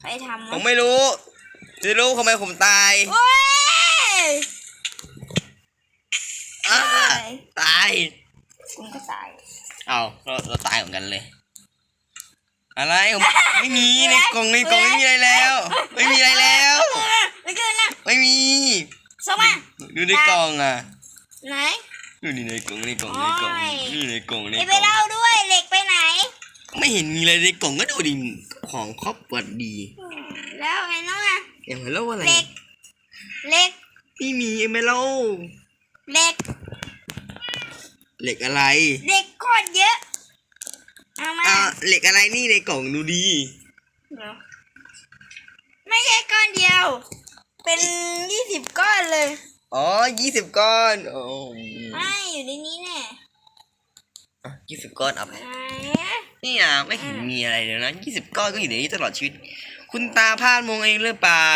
ใครทำผมวะไม่รู้ จะรู้ทำไมผมตายโอ้ยอ้าตาย คุณก็ตายเอาเราเราตายเหมือนกันเลย อะไรผมไม่มีในกล่องในกล่องไม่มีอะไรแล้ว ไม่มีอะไรแล้ว ไม่เกินนะไม่มี ส่งมาดูในกล่องอะ ไหน ดูนี่ในกล่องในกล่องในกล่องโอ้ย นี่ในกล่องในไอ้กไปล่องเล่าด้วยเหล็กไปไหน ไม่เห็นมีอะไรในกล่องก็ดูดิ ของครอบครัวดีแล้วไอ้น้องอะเอ็มเล่าอะไรเหล็กเหล็กไม่มีเอ็มเล่าเหล็กเหล็กอะไรเหล็กโคตรเยอะเอามาอ่าเหล็กอะไรนี่ในกล่องดูดีเหรอไม่ใช่ก้อนเดียว เป็นยี่สิบก้อนเลยอ๋อยี่สิบก้อนโอ้ไม่อยู่ในนี้แน่ยี่สิบก้อนเอาไปไห นนี่อะไม่เห็นมีอะไรเลยนะยี่สิบก้อนก็อยู่ในนี้ตลอดชีวิต คุณตาพลาดมองเองหรือเปล่า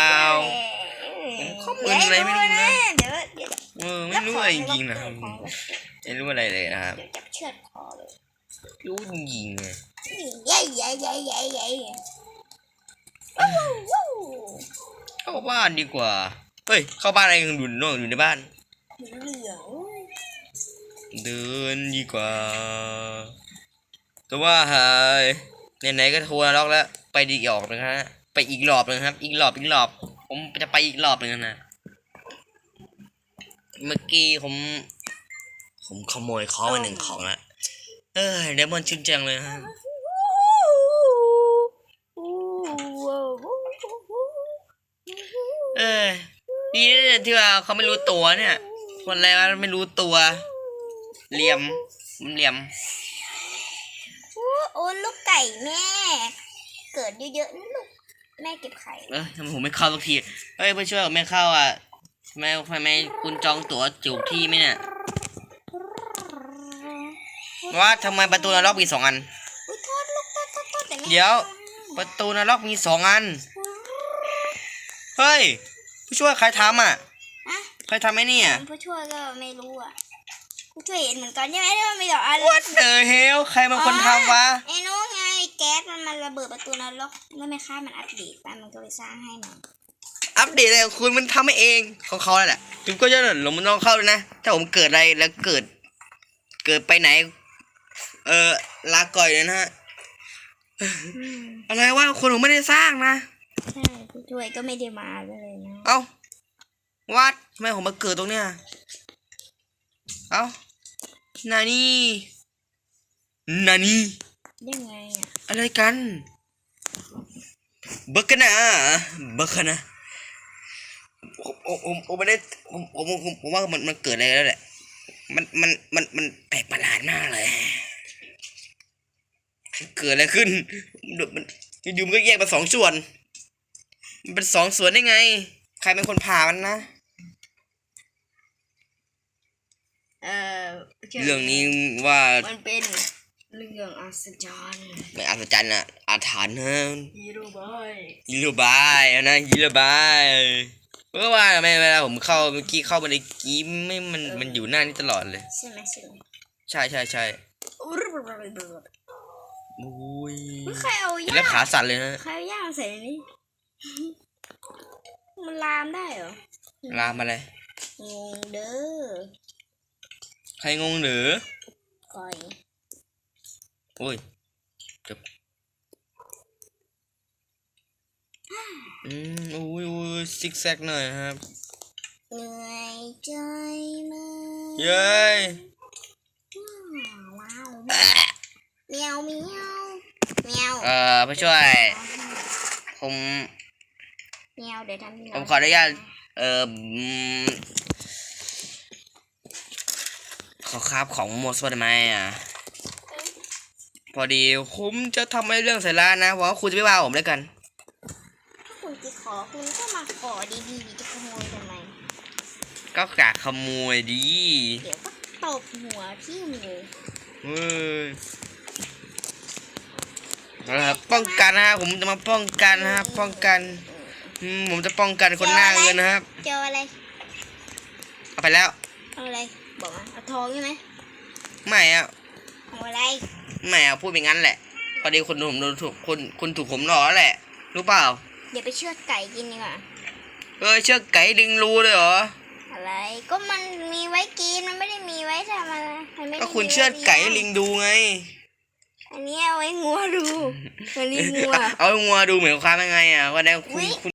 ข้อมูลอะไรไม่รู้นะ เดี๋ยวเดี๋ยวเออไม่รู้อะไรจริงๆนะครับไม่รู้อะไรเลยนะครับเดี๋ยวจับเชือดคอเลยรู้จริงๆเลยใหญ่ใหญ่ใหญ่ใหญ่ใหญ่วู้วู้เข้าบ้านดีกว่า เฮ้ย เข้าบ้านอะไรกันดูนอกอยู่ในบ้านเหลืองเดินดีกว่า แต่ว่าหายไหนๆก็ทัวร์ล็อกแล้ว ไปอีกรอบนึงฮะไปอีกรอบนึงครับ อีกรอบอีกรอบ ผมจะไปอีกรอบนึงนะเมื่อกี้ผม ผมขโมยของไปหนึ่งของละเออเดมอนชื่นจังเลยฮะเออดีนะเนี่ยที่ว่าเขาไม่รู้ตัวเนี่ยคนอะไรวะไม่รู้ตัวเหลี่ยมมันเหลี่ยม โอ้ลูกไก่แม่ เกิดเยอะๆนะลูกแม่เก็บไข่เออทำไมผมไม่เข้าสักทีเฮ้ยไปช่วยผมไม่เข้าอะทำไมทำไมคุณจองตั๋วจูบที่ไหมเนี่ยว่าทำไมประตูนรกมีสองอัน อุ้ยโทษลูกโทษโทษโทษแต่แม่เดี๋ยว ประตูนรกมีสองอัน เฮ้ย ผู้ช่วยใครทำอะ อะใครทำไอ้เนี่ยผู้ช่วยก็ไม่รู้อะผู้ ช่วยเห็นเหมือนกันใช่ไหมที่ว่ามีดอกอะไร What the hell ใครเป็นคนทำวะ ไอ้นู้นไงแก๊สมันมาระเบิดประตูนรกแล้วไม่ค่ามันอัปเดตไปมันก็เลยสร้างให้มันอัปเดตอะไรของคุณมันทำให้เองของเขาแหละผมก็จะหลงมันน้องเข้าเลยนะ ถ้าผมเกิดอะไรแล้วเกิด เกิดไปไหน เออลาก่อยเลยนะฮะอะไรวะคนผมไม่ได้สร้างนะใช่ผู้ช่วยก็ไม่ได้มาเลยนะ เอ้าวัดทำไมผมมาเกิดตรงเนี้ยเอ้า นานี่นานี่ยังไงอะอะไรกันบักกันนะบักกันนะผมผมผมผมไม่ได้ผมผมผมผมว่ามันมันเกิดอะไรแล้วแหละ มันมันมันมันแปลกประหลาดมากเลยมันเกิดอะไรขึ้นมันมันอยู่ๆมันก็แยกเป็นสองส่วน มันเป็นสองส่วนได้ไง ใครเป็นคนผ่ามันนะ เออเรื่องนี้ว่ามันเป็นเรื่องอัศจรรย์ไม่อัศจรรย์อะอาถรรพ์นะฮีโร่บอยยิโรบายอะนะยิโรบายเพราะว่าไม่เวลาผมเข้าเมื่อกี้เข้ามาในกี้ไม่มันมันอยู่หน้านี้ตลอดเลย ใช่ไหมใช่ไหมใช่ใช่ใช่อุ๊ยโอ้ยใครเอาย่าแล้วขาสั่นเลยนะใครเอาย่างใส่ในนี้มันลามได้เหรอลามอะไรงงเด้อ ใครงงหรือก่อยโอ้ยจบอืมโอ้ยโอ้ยซิกแซกหน่อยครับเหนื่อยใจมากเย้ยว้าวเมียวเมียวเมียวเอ่อผู้ช่วย ผมเมียวเดี๋ยวทำที่ผมขออนุญาตเอ่อ อืมขอคราบของโมสได้ไหมอะ พอดีผมจะทำให้เรื่องใส่ร้านนะหวังว่าคุณจะไม่ว่าผมแล้วกัน ถ้าคุณจะขอคุณก็มาขอดีๆจะขโมยทำไม ก็กะขโมยดี เดี๋ยวก็ตบหัวที่มือเฮ้ยเอาละครับป้องกันนะฮะผมจะมาป้องกันนะครับ ป้องกันอืมผมจะป้องกันคนหน้าเงินนะครับ เจออะไร เอาไปแล้ว เอาอะไร บอกมาเอาทองใช่ไหมไม่อะเอาอะไรไม่อะพูดเป็นงั้นแหละพอดีคนผมโดนถูกคนคุณถูกผมหลอกแล้วแหละ รู้เปล่าอดี๋ยวไปเชือดไก่กินดีกว่า เออเชือกไก่ดึงรูเลยเหรอ อะไร ก็มันมีไว้กิน มันไม่ได้มีไว้ทำอะไรมันไม่ได้ก็คุณมีไว้เชือดไก่เลี้ให้ยลิงดูไง อันนี้เอาไว้งัวดู มันลิงงัว เอางัวดูเหมือนความยังไงอะวันนั้นคุอุ๊ณยคุณ